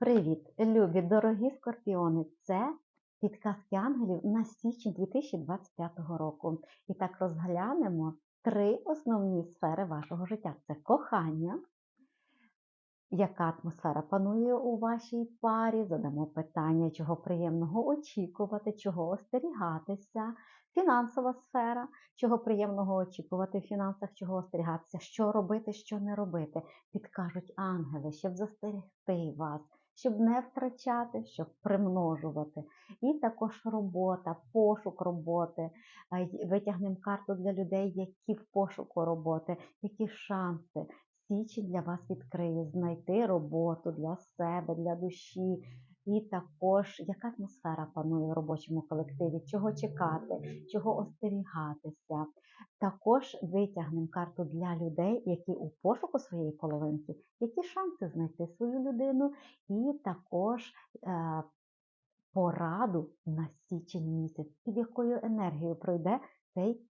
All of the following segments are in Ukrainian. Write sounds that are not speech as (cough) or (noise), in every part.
Привіт, любі, дорогі скорпіони! Це підказки ангелів на січень 2025 року. І так розглянемо три основні сфери вашого життя: це кохання, яка атмосфера панує у вашій парі, задамо питання, чого приємного очікувати, чого остерігатися, фінансова сфера, чого приємного очікувати в фінансах, чого остерігатися, що робити, що не робити. Підкажуть ангели, щоб застерегти вас, щоб не втрачати, щоб примножувати. І також робота, пошук роботи. Витягнемо карту для людей, які в пошуку роботи, які шанси. Січень для вас відкриє знайти роботу для себе, для душі. І також яка атмосфера панує в робочому колективі, чого чекати, чого остерігатися. Також витягнемо карту для людей, які у пошуку своєї половинки, які шанси знайти свою людину, і також е, пораду на січень місяць, під якою енергією пройде цей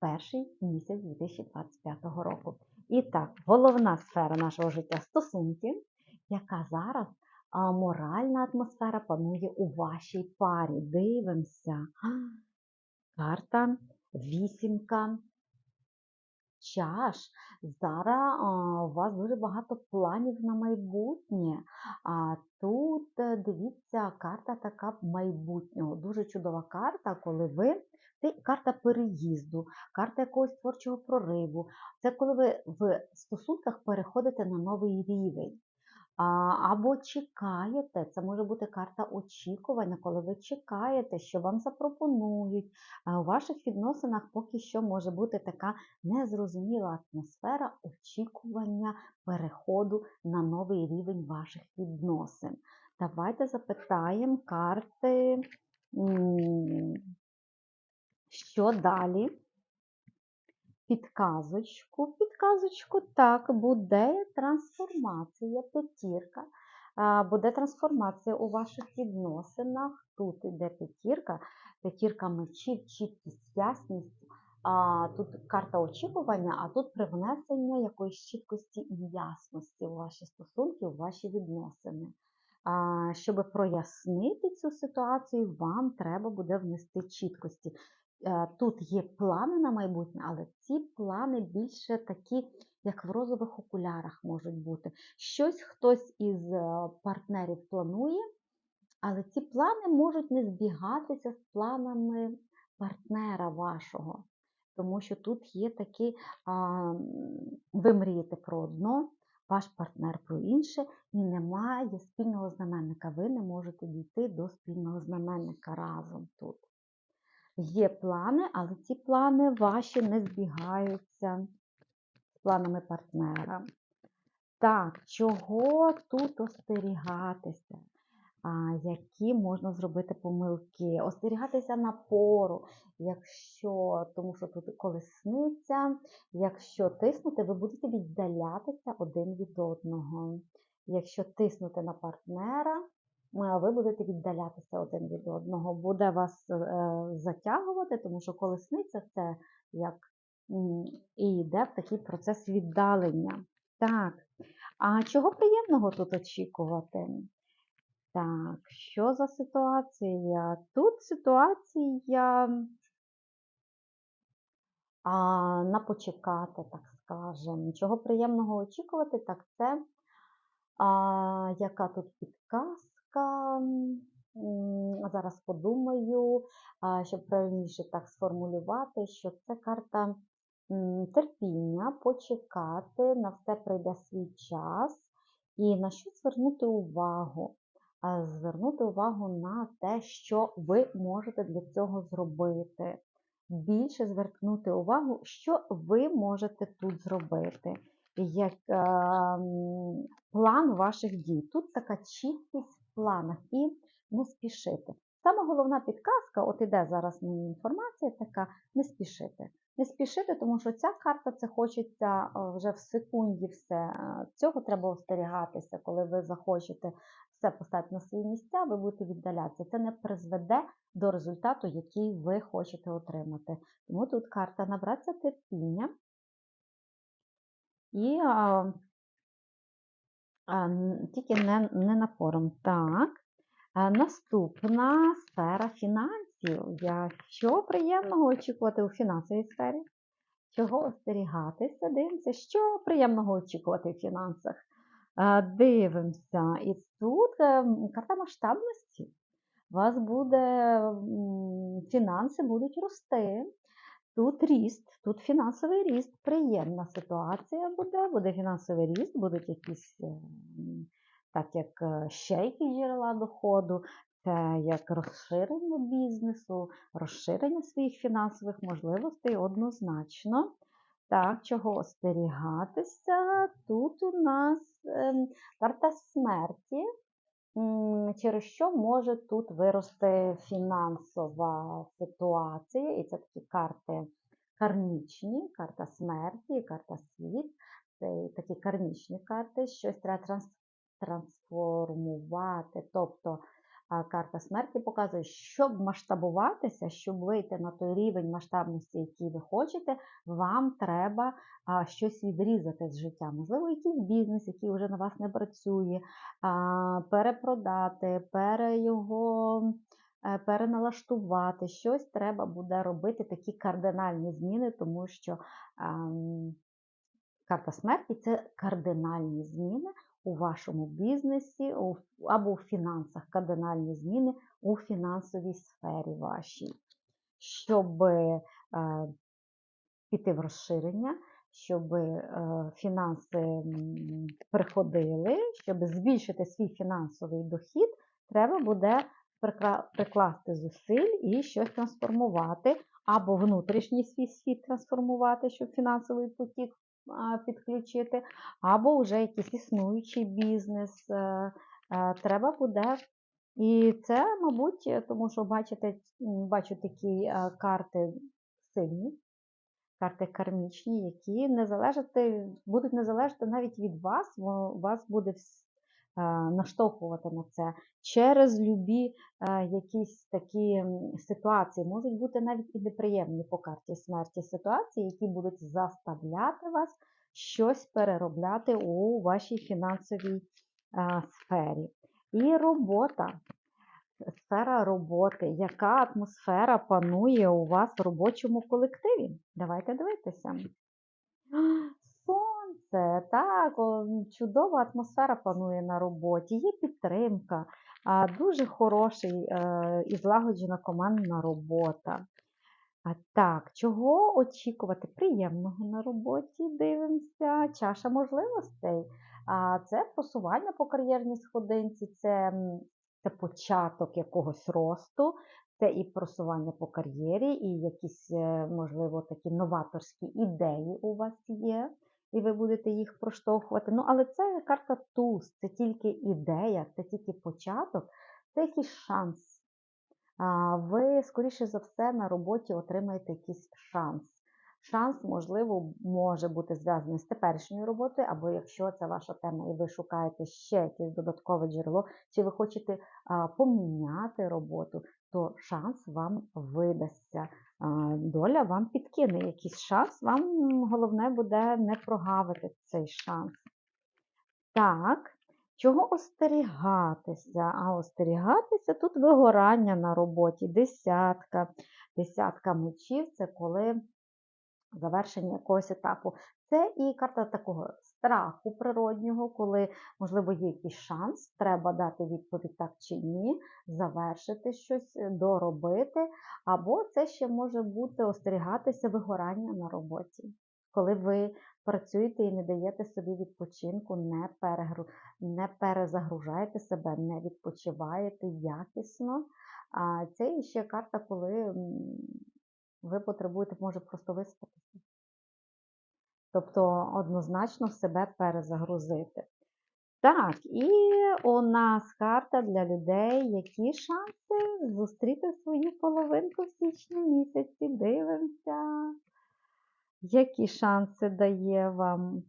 перший місяць 2025 року. І так, головна сфера нашого життя стосунки, яка зараз моральна атмосфера панує у вашій парі. Дивимося. Карта, вісімка. Чаш. Зараз у вас дуже багато планів на майбутнє. А тут е, дивіться, карта така майбутнього. Дуже чудова карта, коли ви. Це карта переїзду, карта якогось творчого прориву. Це коли ви в стосунках переходите на новий рівень. Або чекаєте, це може бути карта очікування, коли ви чекаєте, що вам запропонують. У ваших відносинах поки що може бути така незрозуміла атмосфера очікування переходу на новий рівень ваших відносин. Давайте запитаємо карти, що далі? Підказочку, підказочку, так, буде трансформація, п'ятірка. Буде трансформація у ваших відносинах. Тут йде п'ятірка, п'ятірка мечів, чіткість, ясність. А, Тут карта очікування, а тут привнесення якоїсь чіткості і ясності у ваші стосунки, у ваші відносини. А, Щоб прояснити цю ситуацію, вам треба буде внести чіткості. Е, тут є плани на майбутнє, але ці плани більше такі, як в розових окулярах можуть бути. Щось хтось із е, партнерів планує, але ці плани можуть не збігатися з планами партнера вашого. Тому що тут є такі, а, ви мрієте про одно, ваш партнер про інше, і немає спільного знаменника. Ви не можете дійти до спільного знаменника разом тут. Є плани, але ці плани ваші не збігаються з планами партнера. Так, чого тут остерігатися? А, Які можна зробити помилки? Остерігатися напору, якщо, тому що тут колесниця, якщо тиснути, ви будете віддалятися один від одного. Якщо тиснути на партнера, ви будете віддалятися один від одного, буде вас е, затягувати, тому що колесниця це як і йде в такий процес віддалення. Так, а чого приємного тут очікувати? Так, що за ситуація? Тут ситуація а, на почекати, так скажемо. Чого приємного очікувати, так це а, яка тут підказ? Ласка, зараз подумаю, щоб правильніше так сформулювати, що це карта терпіння, почекати, на все прийде свій час і на що звернути увагу. Звернути увагу на те, що ви можете для цього зробити. Більше звернути увагу, що ви можете тут зробити як е, план ваших дій. Тут така чіткість планах і не спішити. Саме головна підказка, от іде зараз мені інформація, така не спішити. Не спішити, тому що ця карта це хочеться е, вже в секунді все. Е, цього треба остерігатися, коли ви захочете все поставити на свої місця, ви будете віддалятися. Це не призведе до результату, який ви хочете отримати. Тому тут карта набратися терпіння, і Тільки не, не напором. Так. Наступна сфера фінансів. Я, що приємного очікувати у фінансовій сфері? Чого остерігатися? Дивимося, що приємного очікувати в фінансах. Дивимося. І тут е, карта масштабності. У вас буде фінанси будуть рости. Тут ріст, тут фінансовий ріст, приємна ситуація буде, буде фінансовий ріст, будуть якісь, е, так як е, ще якісь джерела доходу, це як розширення бізнесу, розширення своїх фінансових можливостей однозначно. Так, чого остерігатися? Тут у нас ем, карта смерті, через що може тут вирости фінансова ситуація, і це такі карти кармічні, карта смерті, карта світ. Це такі кармічні карти, щось треба трансформувати. Тобто карта смерті показує, щоб масштабуватися, щоб вийти на той рівень масштабності, який ви хочете, вам треба щось відрізати з життя. Можливо, якийсь бізнес, який вже на вас не працює, перепродати, пере його е, переналаштувати. Щось треба буде робити, такі кардинальні зміни, тому що ам, карта смерті це кардинальні зміни у вашому бізнесі або у фінансах, кардинальні зміни у фінансовій сфері вашій, щоб е, піти в розширення, щоб е, фінанси приходили, щоб збільшити свій фінансовий дохід, треба буде прикласти зусиль і щось трансформувати, або внутрішній свій світ трансформувати, щоб фінансовий потік підключити, або вже якийсь існуючий бізнес. е, е, Треба буде. І це, мабуть, тому що бачите, бачу такі е, карти сильні, карти кармічні, які не залежати, будуть не залежати навіть від вас, бо вас буде наштовхувати на це через любі е, якісь такі ситуації. Можуть бути навіть і неприємні по карті смерті ситуації, які будуть заставляти вас щось переробляти у вашій фінансовій е, сфері. І робота сфера роботи. Яка атмосфера панує у вас в робочому колективі? Давайте дивитися. Сонце, так, чудова атмосфера панує на роботі, є підтримка, дуже хороший е, і злагоджена командна робота. Так, чого очікувати? Приємного на роботі дивимося, чаша можливостей. Це просування по кар'єрній сходинці, це, це початок якогось росту, це і просування по кар'єрі, і якісь, е, можливо, такі новаторські ідеї у вас є, і ви будете їх проштовхувати. Ну, але це карта туз, це тільки ідея, це тільки початок, це якийсь шанс ви, скоріше за все, на роботі отримаєте якийсь шанс. Шанс, можливо, може бути зв'язаний з теперішньою роботою, або якщо це ваша тема, і ви шукаєте ще якесь додаткове джерело, чи ви хочете а, поміняти роботу, то шанс вам видасться. А, доля вам підкине якийсь шанс, вам головне буде не прогавити цей шанс. Так, чого остерігатися? А остерігатися тут вигорання на роботі, десятка. Десятка мечів це коли завершення якогось етапу. Це і карта такого страху природнього, коли, можливо, є якийсь шанс, треба дати відповідь так чи ні, завершити щось, е, доробити. Або це ще може бути остерігатися вигорання на роботі, коли ви працюєте і не даєте собі відпочинку, не, перегру... не перезагружаєте себе, не відпочиваєте якісно. А це ще карта, коли ви потребуєте, може, просто виспатися. Тобто однозначно себе перезагрузити. Так, і у нас карта для людей, які шанси зустріти свою половинку в січні місяці. Дивимося, які шанси дає вам.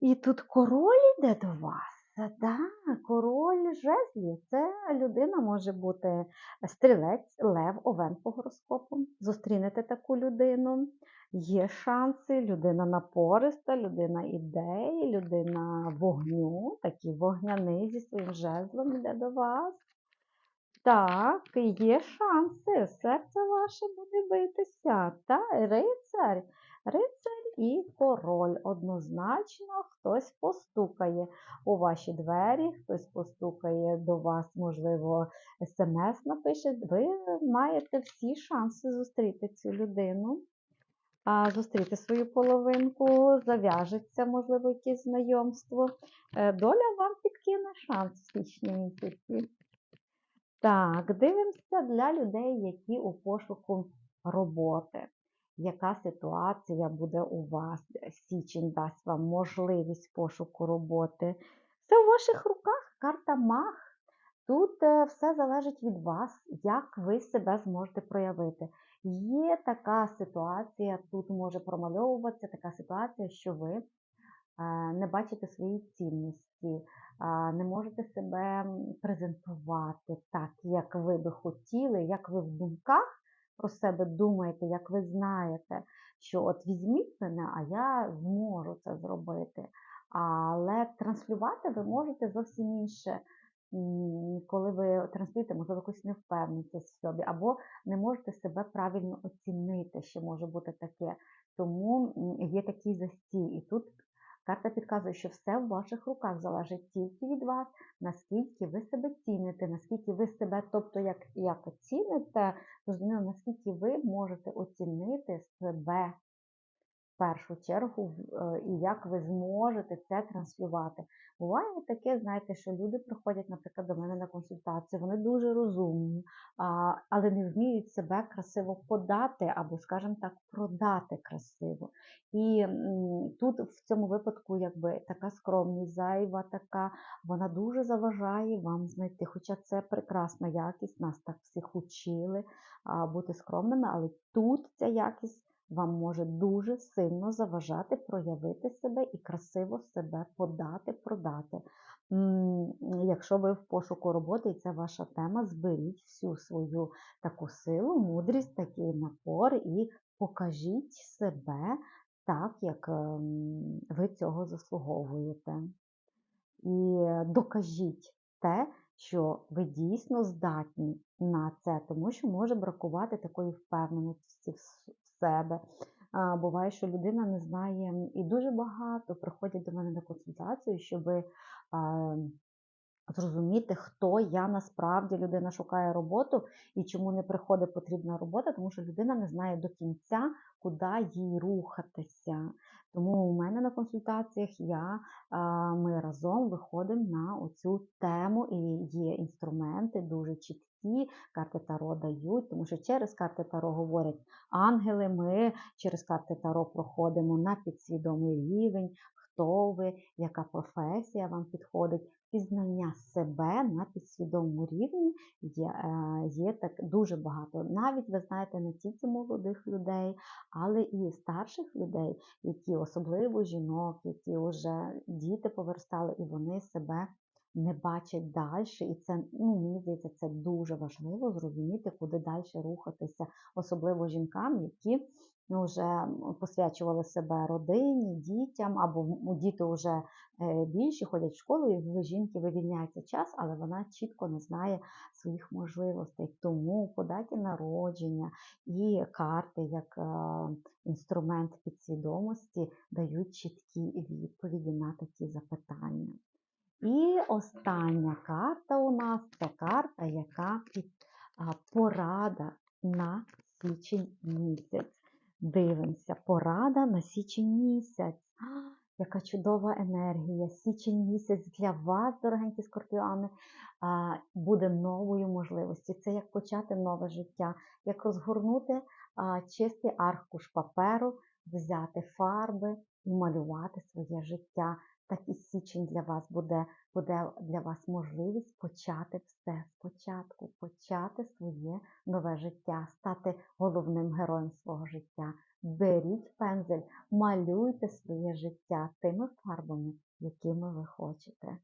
І тут король йде до вас. Так, король жезлів. Це людина може бути стрілець, лев, овен по гороскопу. Зустрінете таку людину. є шанси, людина напориста, людина ідеї, людина вогню, такий вогняний зі своїм жезлом йде до вас. Так, є шанси, серце ваше буде битися. Та, рицар, рицар і король. Однозначно хтось постукає у ваші двері, хтось постукає до вас, можливо, смс напише. Ви маєте всі шанси зустріти цю людину, зустріти свою половинку, зав'яжеться, можливо, якесь знайомство. Е, Доля вам підкине шанс в січні місяці. Так, дивимося для людей, які у пошуку роботи. Яка ситуація буде у вас? Січень дасть вам можливість пошуку роботи. Все в ваших руках, карта маг. Тут е, все залежить від вас, як ви себе зможете проявити. Є така ситуація, тут може промальовуватися така ситуація, що ви е, не бачите свої цінності, не можете себе презентувати так, як ви би хотіли, як ви в думках про себе думаєте, як ви знаєте, що от візьміть мене, а я зможу це зробити. Але транслювати ви можете зовсім інше, коли ви транслюєте, можливо, якусь невпевненість в собі, або не можете себе правильно оцінити, що може бути таке. Тому є такий застій. І тут карта підказує, що все в ваших руках залежить тільки від вас, наскільки ви себе ціните, наскільки ви себе, тобто як, як ціните, розуміло, наскільки ви можете оцінити себе першу чергу, е, і як ви зможете це транслювати. Буває таке, знаєте, що люди приходять, наприклад, до мене на консультацію, вони дуже розумні, але не вміють себе красиво подати або, скажімо так, продати красиво. І тут в цьому випадку, якби така скромність зайва, така, вона дуже заважає вам знайти. Хоча це прекрасна якість, нас так всіх учили бути скромними, але тут ця якість вам може дуже сильно заважати проявити себе і красиво себе подати, продати. Якщо ви в пошуку роботи, і це ваша тема, зберіть всю свою таку силу, мудрість, такий напор і покажіть себе так, як ем, ви цього заслуговуєте. І докажіть те, що ви дійсно здатні на це, тому що може бракувати такої впевненості в себе. Буває, що людина не знає, і дуже багато приходять до мене на консультацію, щоб зрозуміти, хто я насправді людина шукає роботу і чому не приходить потрібна робота, тому що людина не знає до кінця, куди їй рухатися. Тому у мене на консультаціях я, ми разом виходимо на оцю тему, і є інструменти дуже чіткі, карти Таро дають, тому що через карти Таро говорять ангели, ми через карти Таро проходимо на підсвідомий рівень, хто ви, яка професія вам підходить пізнання себе на підсвідомому рівні є, е, є так дуже багато. Навіть ви знаєте, не тільки молодих людей, але і старших людей, які особливо жінок, які вже діти повиростали, і вони себе не бачать далі. І це ну мені здається, це дуже важливо зрозуміти, куди далі рухатися, особливо жінкам, які ну, вже посвячували себе родині, дітям, або діти вже е, більші ходять в школу, і в жінки вивільняється час, але вона чітко не знає своїх можливостей. Тому по даті народження і карти як е, інструмент підсвідомості дають чіткі відповіді на такі запитання. І остання карта у нас це карта, яка порада на січень місяць. Дивимося, порада на січень місяць. (gasps) Яка чудова енергія! Січень місяць для вас, дорогенькі скорпіони, буде новою можливістю. Це як почати нове життя, як розгорнути чистий аркуш паперу, взяти фарби і малювати своє життя. Так і січень для вас буде, буде для вас можливість почати все спочатку, почати своє нове життя, стати головним героєм свого життя. Беріть пензель, малюйте своє життя тими фарбами, якими ви хочете.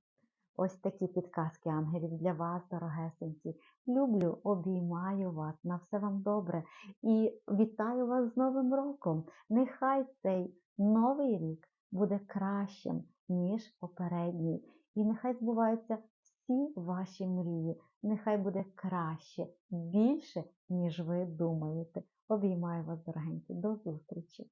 ось такі підказки ангелів для вас, дорогесенькі. Люблю, обіймаю вас, на все вам добре і вітаю вас з Новим роком. Нехай цей новий рік буде кращим, ніж попередній. І нехай збуваються всі ваші мрії. Нехай буде краще, більше, ніж ви думаєте. Обіймаю вас, дорогенькі. До зустрічі!